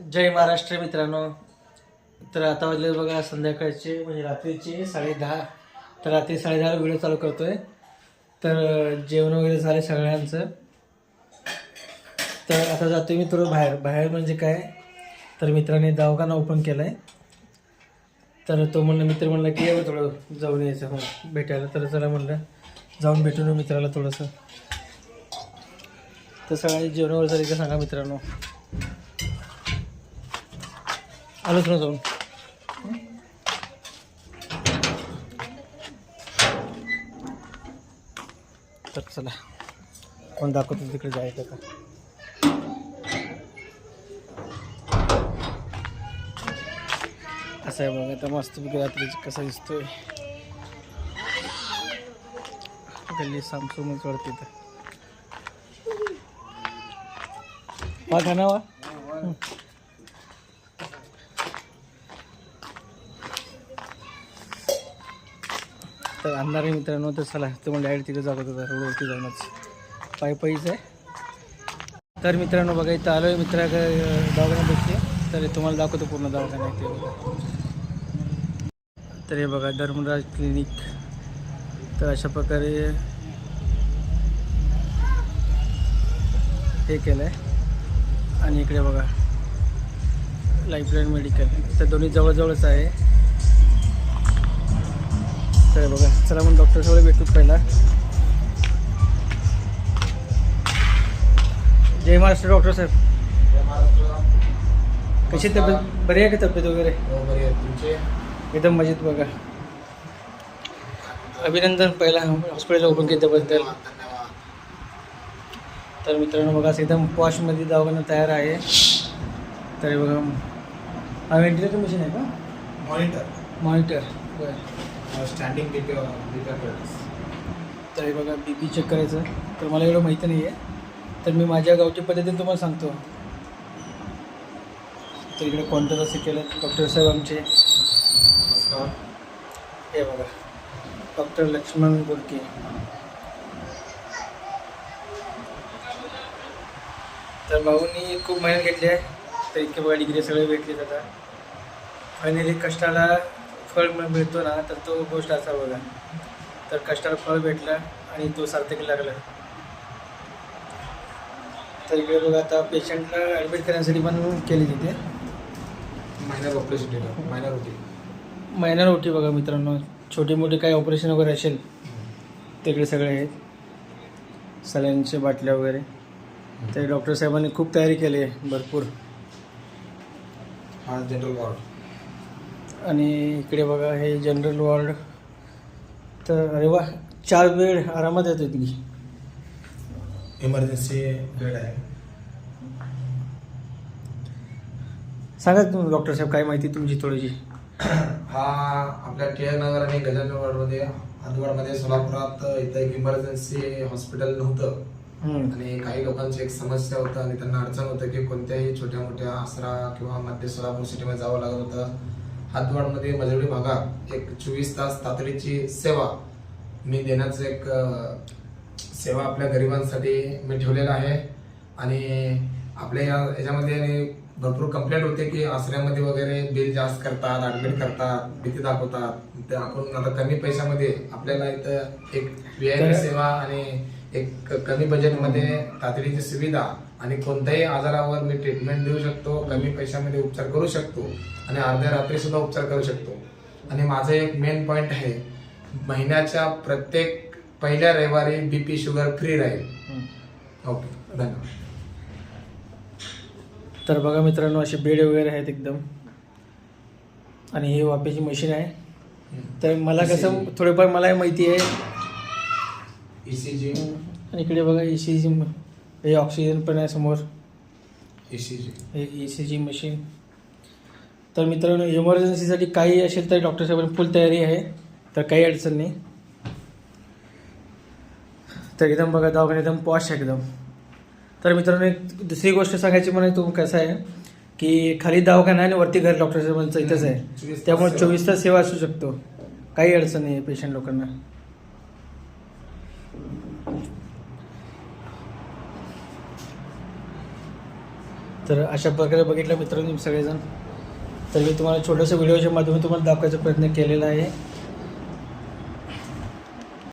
जय महाराष्ट्र मित्रांनो. तर आता वाजले बघा संध्याकाळचे म्हणजे रात्रीचे साडेदहा तर रात्री साडेदहा व्हिडिओ चालू करतोय. तर जेवण वगैरे झाले सगळ्यांचं. तर आता जातोय मी थोडं बाहेर. बाहेर म्हणजे काय? तर मित्राने दवाखाना ओपन केला आहे तर तो म्हणलं मित्र म्हणला की ये थोडं जाऊन यायचं हो भेटायला. तर चला म्हणलं जाऊन भेटून मित्राला थोडंसं. तर सगळ्यांनी जेवण वगैरे झाली का सांगा मित्रांनो. आलोच ना जाऊन. तर चला. कोण दाखवतो तिकडे जायचं का? असं आहे बघा आता मस्त रात्रीची कसा दिसतोय. गल्ली सामसूमच वाढते तर. वा. खाना वा तर अंधार आहे मित्रांनो तर चला तुम्हाला डायरेक्ट तिथे जागत होता रोडवरती जाऊनच पायी पायीच आहे. तर मित्रांनो बघा इथं आलो आहे मित्रा दवाखान्यात तर हे तुम्हाला दाखवतो पूर्ण दवाखाना ते तर हे बघा धर्मराज क्लिनिक. तर अशा प्रकारे हे केलं आहे आणि इकडे बघा लाईफलाईन मेडिकल तर दोन्ही जवळजवळच आहे. तर बघा. चला मग डॉक्टर सगळे भेटूच पहिला. जय महाराष्ट्र डॉक्टर साहेब. कशी तब्येत? बरी आहे का तब्येत वगैरे? एकदम मजेत बघा. अभिनंदन पहिला हॉस्पिटल ओपन केल्याबद्दल. तर मित्रांनो बघा एकदम पॉशमध्ये दवाखाना तयार आहे. तर हे बघा हा व्हेंटिलेटर मशीन आहे का? मॉनिटर मॉनिटर बरं. स्टँडिंग बीपी तर हे बघा बी पी चेक करायचं. तर मला एवढं माहिती नाही आहे तर मी माझ्या गावच्या पद्धतीने तुम्हाला सांगतो. तर इकडे कॉन्टॅक्ट असं केलं. डॉक्टर साहेब आमचे. नमस्कार. हे बघा. डॉक्टर लक्ष्मण गोडके. तर भाऊनी खूप मेहनत घेतली आहे. तर इतके बघा डिग्री सगळे भेटले आता. फायनली कष्टाला फळ मिळ- मिळतो ना तर तो गोष्ट असा बघा. तर कष्टाला फळ भेटलं आणि तो सार्थकी लागला. तर इकडे बघा आता पेशंटला ॲडमिट करण्यासाठी पण केली तिथे. मायनर ऑपरेशन डेटा मायनर होती. मायनर ओटी बघा मित्रांनो. छोटी मोठी काही ऑपरेशन वगैरे असेल तिकडे सगळे आहेत. सलाईनचे बाटल्या वगैरे. तर डॉक्टर साहेबांनी खूप तयारी केली आहे भरपूर. हा जनरल वॉर्ड आणि इकडे बघा हे जनरल वॉर्ड तर अरे वा चार बेड आरामात येतो तुम्ही इमर्जन्सी बेड आहे. सांगा तुम्ही डॉक्टर साहेब काय माहिती तुमची थोडीशी? हा आपल्या टिळक नगर आणि गजानन वॉर्डमध्ये हदवाडमध्ये सोलापुरात इथं एक इमर्जन्सी हॉस्पिटल नव्हतं. आणि काही लोकांची एक समस्या होतं आणि त्यांना अडचण होतं की कोणत्याही छोट्या मोठ्या आसरा किंवा मध्य सोलापूर सिटीमध्ये जावं लागत होतं. हातवाडमध्ये मजवडी भागात एक चोवीस तास तातडीची सेवा मी देण्याचं एक सेवा आपल्या गरिबांसाठी मी ठेवलेला आहे. आणि आपल्या या याच्यामध्ये भरपूर कंप्लेंट होते की आसऱ्यामध्ये वगैरे बिल जास्त करतात ऍडमिट करतात भीती दाखवतात. ते आपण आता कमी पैशामध्ये आपल्याला इथं एक व्ही सेवा आणि एक कमी बजेटमध्ये तातडीची सुविधा आणि कोणत्याही आजारावर मी ट्रीटमेंट देऊ शकतो कमी पैशामध्ये उपचार करू शकतो आणि अर्ध्या रात्री सुद्धा उपचार करू शकतो. आणि माझं एक मेन पॉइंट आहे महिन्याच्या प्रत्येक पहिल्या रविवारी बीपी शुगर फ्री राहील. ओके धन्यवाद. तर बघा मित्रांनो असे बेड वगैरे आहेत एकदम. आणि ही वापेची मशीन आहे. तर मला कसं थोडंफार मलाही माहिती आहे. ईसीजी आणि इकडे बघा ए सी जी हे ऑक्सिजन पण आहे समोर. ईसीजी हे ए सी जी मशीन तर मित्रांनो इमर्जन्सीसाठी काही असेल तर डॉक्टर साहेबांनी फुल तयारी आहे. तर काही अडचण नाही. तर एकदम बघा दवाखाना एकदम पॉश आहे एकदम. तर मित्रांनो एक दुसरी गोष्ट सांगायची म्हणजे तू कसं आहे की खाली दवाखाना आहे आणि वरती घर डॉक्टर साहेबांचं इथंच आहे. त्यामुळे. चोवीस तास सेवा असू शकतो. काही अडचण नाही आहे पेशंट लोकांना. तर अशा प्रकारे बघितलं मित्रांनो सगळेजण. तर मी तुम्हाला छोटंसं व्हिडिओच्या माध्यमातून तुम्हाला दाखवायचा प्रयत्न केलेला आहे.